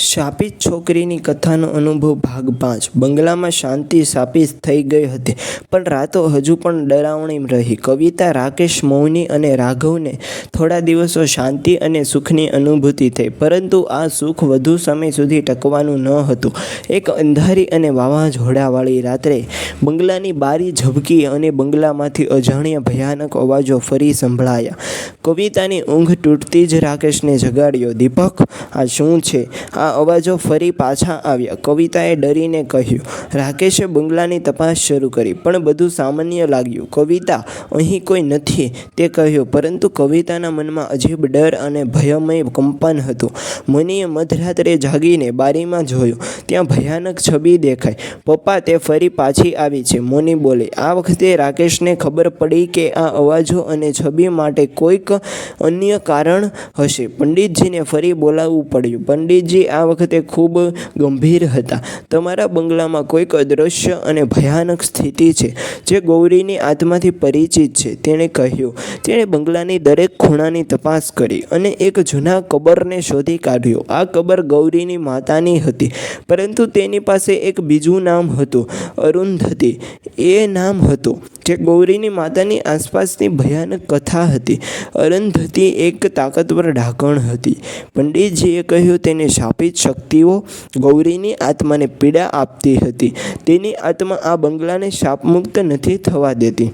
શાપિત છોકરીની કથાનો અનુભવ ભાગ પાંચ. બંગલામાં શાંતિ શાપિત થઈ ગઈ હતી, પણ રાતો હજુ પણ ડરાવણી રહી. કવિતા રાકેશ મૌની અને રાઘવને થોડા દિવસો શાંતિ અને સુખની અનુભૂતિ થઈ, પરંતુ આ સુખ વધુ સમય સુધી ટકવાનું ન હતું. એક અંધારી અને વાવાઝોડાવાળી રાત્રે બંગલાની બારી ઝબકી અને બંગલામાંથી અજાણ્યા ભયાનક અવાજો ફરી સંભળાયા. કવિતાની ઊંઘ તૂટતી જ રાકેશને જગાડ્યો, દીપક, આ શું છે? આ અવાજો ફરી પાછા આવ્યા. કવિતાએ ડરીને કહ્યું, રાકેશે બંગલાની તપાસ શરૂ કરી, પણ બધું સામાન્ય લાગ્યું. કવિતા અહીં કોઈ નથી, તે કહ્યું. પરંતુ કવિતાના મનમાં અજીબ ડર અને ભયમય કંપન હતું. મનીએ મધરાત્રે જાગીને બારીમાં જોયું. ત્યાં ભયાનક છબી દેખાઈ. પપ્પા, તે ફરી પાછી આવી છે. મોની બોલી, આ વખતે રાકેશને ખબર પડી કે આ અવાજો અને છબી માટે કોઈક અન્ય કારણ હશે. પંડિતજીને ફરી બોલાવવું પડ્યું. પંડિતજી આ વખતે ખૂબ ગંભીર હતા. તમારા બંગલામાં કોઈક અદૃશ્ય અને ભયાનક સ્થિતિ છે, જે ગૌરીની આત્માથી પરિચિત છે, તેણે કહ્યું. તેણે બંગલાની દરેક ખૂણાની તપાસ કરી અને એક જૂના કબરને શોધી કાઢ્યો. આ કબર ગૌરીની માતાની હતી, પરંતુ તેની પાસે એક બીજું નામ હતું, અરુંધતી. એ નામ હતું જે ગૌરીની માતાની આસપાસની ભયાનક કથા હતી. અરંધતી એક તાકતવર ઢાંકણ હતી. પંડિતજીએ કહ્યું, તેને શાપિત શક્તિઓ ગૌરીની આત્માને પીડા આપતી હતી. તેની આત્મા આ બંગલાને શાપમુક્ત નથી થવા દેતી.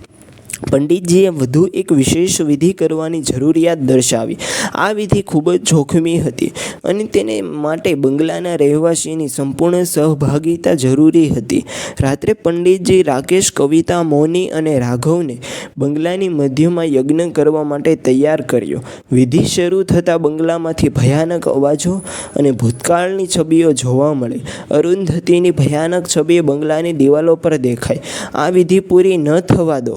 પંડિતજીએ વધુ એક વિશેષ વિધિ કરવાની જરૂરિયાત દર્શાવી. આ વિધિ ખૂબ જ જોખમી હતી અને તેને માટે બંગલાના રહેવાસીની સંપૂર્ણ સહભાગિતા જરૂરી હતી. રાત્રે પંડિતજી રાકેશ, કવિતા, મૌની અને રાઘવને બંગલાની મધ્યમાં યજ્ઞ કરવા માટે તૈયાર કર્યો. વિધિ શરૂ થતાં બંગલામાંથી ભયાનક અવાજો અને ભૂતકાળની છબીઓ જોવા મળી. અરુંધતીની ભયાનક છબી બંગલાની દિવાલો પર દેખાઈ. આ વિધિ પૂરી ન થવા દો.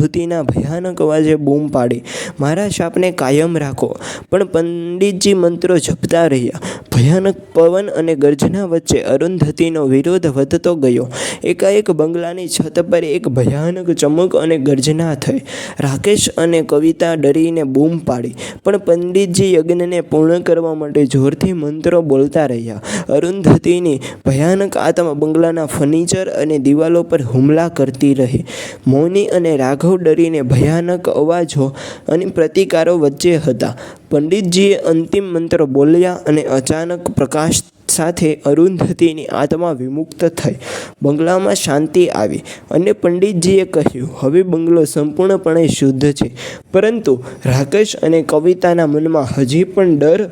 અરુંધતીના ભયાનક અવાજે બૂમ પાડી મારા શાપને કાયમ રાખો. પણ પંડિતજી મંત્રો જપતા રહ્યા. ભયાનક પવન અને ગર્જના વચ્ચે અરુંધતીનો વિરોધ વધતો ગયો. એકાએક બંગલાની છત પર એક ભયાનક ચમક અને ગર્જના થઈ. રાકેશ અને કવિતા ડરીને બૂમ પાડી, પણ પંડિતજી યજ્ઞને પૂર્ણ કરવા માટે જોરથી મંત્રો બોલતા રહ્યા. અરુંધતીની ભયાનક આત્મા બંગલાના ફર્નિચર અને દિવાલો પર હુમલા કરતી રહી. મૌની અને રાઘવ ડરીને ભયાનક અવાજો અને પ્રતિકારો વચ્ચે હતા. પંડિતજીએ અંતિમ મંત્ર બોલ્યા અને અચાનક પ્રકાશ સાથે અરુંધતીની આત્મા વિમુક્ત થઈ. બંગલામાં શાંતિ આવી અને પંડિતજીએ કહ્યું, હવે બંગલો સંપૂર્ણપણે શુદ્ધ છે. પરંતુ રાકેશ અને કવિતાના મનમાં હજી પણ ડર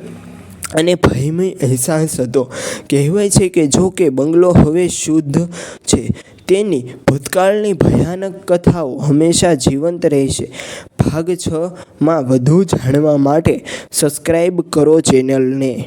અને ભયમય અહેસાસ હતો. કહેવાય છે કે જો કે બંગલો હવે શુદ્ધ છે. તેની ભૂતકાળની ભયાનક કથાઓ હંમેશા જીવંત રહેશે. ભાગ છમાં વધુ જાણવા માટે સબસ્ક્રાઈબ કરો ચેનલને